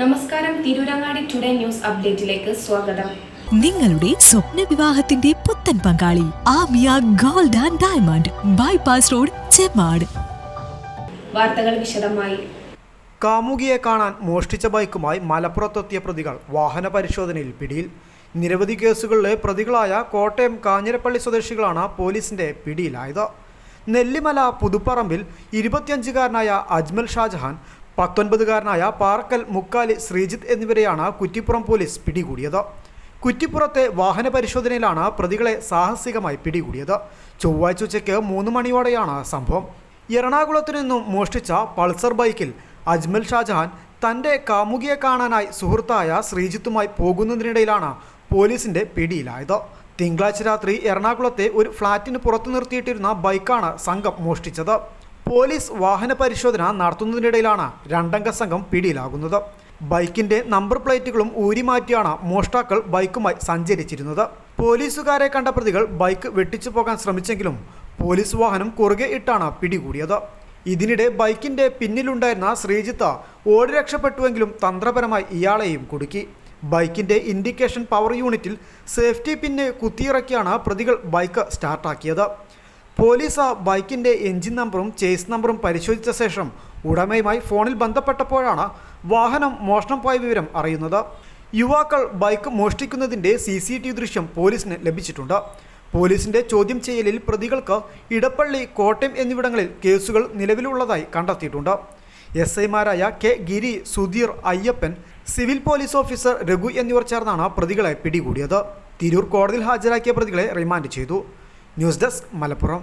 നമസ്കാരം Tirurangadi today news അപ്ഡേറ്റിലേക്ക് സ്വാഗതം. നിങ്ങളുടെ സ്വപ്ന വിവാഹത്തിന്റെ പുത്തൻ പങ്കാളി Amiya gold and diamond bypass road Chemmad. വാർത്തകൾ വിശദമായി. കാമുകിയെ കാണാൻ മോഷ്ടിച്ച ബൈക്കുമായി മലപ്പുറത്തെത്തിയ പ്രതികൾ വാഹന പരിശോധനയിൽ പിടിയിൽ. നിരവധി കേസുകളിലെ പ്രതികളായ കോട്ടയം കാഞ്ഞിരപ്പള്ളി സ്വദേശികളാണ് പോലീസിന്റെ പിടിയിലായത്. നെല്ലിമല പുതുപ്പറമ്പിൽ ഇരുപത്തിയഞ്ചുകാരനായ അജ്മൽ ഷാജഹാൻ പത്തൊൻപതുകാരനായ പാർക്കൽ മുക്കാലി ശ്രീജിത്ത് എന്നിവരെയാണ് കുറ്റിപ്പുറം പോലീസ് പിടികൂടിയത്. കുറ്റിപ്പുറത്തെ വാഹന പരിശോധനയിലാണ് പ്രതികളെ സാഹസികമായി പിടികൂടിയത്. ചൊവ്വാഴ്ച ഉച്ചയ്ക്ക് മൂന്ന് മണിയോടെയാണ് സംഭവം. എറണാകുളത്തു നിന്നും മോഷ്ടിച്ച പൾസർ ബൈക്കിൽ അജ്മൽ ഷാജഹാൻ തന്റെ കാമുകിയെ കാണാനായി സുഹൃത്തായ ശ്രീജിത്തുമായി പോകുന്നതിനിടയിലാണ് പോലീസിന്റെ പിടിയിലായത്. തിങ്കളാഴ്ച രാത്രി എറണാകുളത്തെ ഒരു ഫ്ളാറ്റിന് പുറത്തു നിർത്തിയിട്ടിരുന്ന ബൈക്കാണ് സംഘം മോഷ്ടിച്ചത്. പോലീസ് വാഹന പരിശോധന നടത്തുന്നതിനിടയിലാണ് രണ്ടംഗ സംഘം പിടിയിലാകുന്നത്. ബൈക്കിന്റെ നമ്പർ പ്ലേറ്റുകളും ഊരിമാറ്റിയാണ് മോഷ്ടാക്കൾ ബൈക്കുമായി സഞ്ചരിച്ചിരുന്നത്. പോലീസുകാരെ കണ്ട പ്രതികൾ ബൈക്ക് വെട്ടിച്ചു പോകാൻ ശ്രമിച്ചെങ്കിലും പോലീസ് വാഹനം കുറുകെ ഇട്ടാണ് പിടികൂടിയത്. ഇതിനിടെ ബൈക്കിന്റെ പിന്നിലുണ്ടായിരുന്ന ശ്രീജിത്ത് ഓടി രക്ഷപ്പെട്ടുവെങ്കിലും തന്ത്രപരമായി ഇയാളെയും കുടുക്കി. ബൈക്കിന്റെ ഇൻഡിക്കേഷൻ പവർ യൂണിറ്റിൽ സേഫ്റ്റി പിന്നെ കുത്തിയിറക്കിയാണ് പ്രതികൾ ബൈക്ക് സ്റ്റാർട്ടാക്കിയത്. പോലീസ് ബൈക്കിന്റെ എഞ്ചിൻ നമ്പറും ചേസ് നമ്പറും പരിശോധിച്ച ശേഷം ഉടമയുമായി ഫോണിൽ ബന്ധപ്പെട്ടപ്പോഴാണ് വാഹനം മോഷണം പോയ വിവരം അറിയുന്നത്. യുവാക്കൾ ബൈക്ക് മോഷ്ടിക്കുന്നതിന്റെ സി സി ടി ദൃശ്യം പോലീസിന് ലഭിച്ചിട്ടുണ്ട്. പോലീസിന്റെ ചോദ്യം ചെയ്യലിൽ പ്രതികൾക്ക് ഇടപ്പള്ളി കോട്ടയം എന്നിവിടങ്ങളിൽ കേസുകൾ നിലവിലുള്ളതായി കണ്ടെത്തിയിട്ടുണ്ട്. എസ് ഐമാരായ K Giri Sudheer Ayyappan civil police officer Raghu എന്നിവർ ചേർന്നാണ് പ്രതികളെ പിടികൂടിയത്. തിരൂർ കോടതിയിൽ ഹാജരാക്കിയ പ്രതികളെ റിമാൻഡ് ചെയ്തു. News desk Malappuram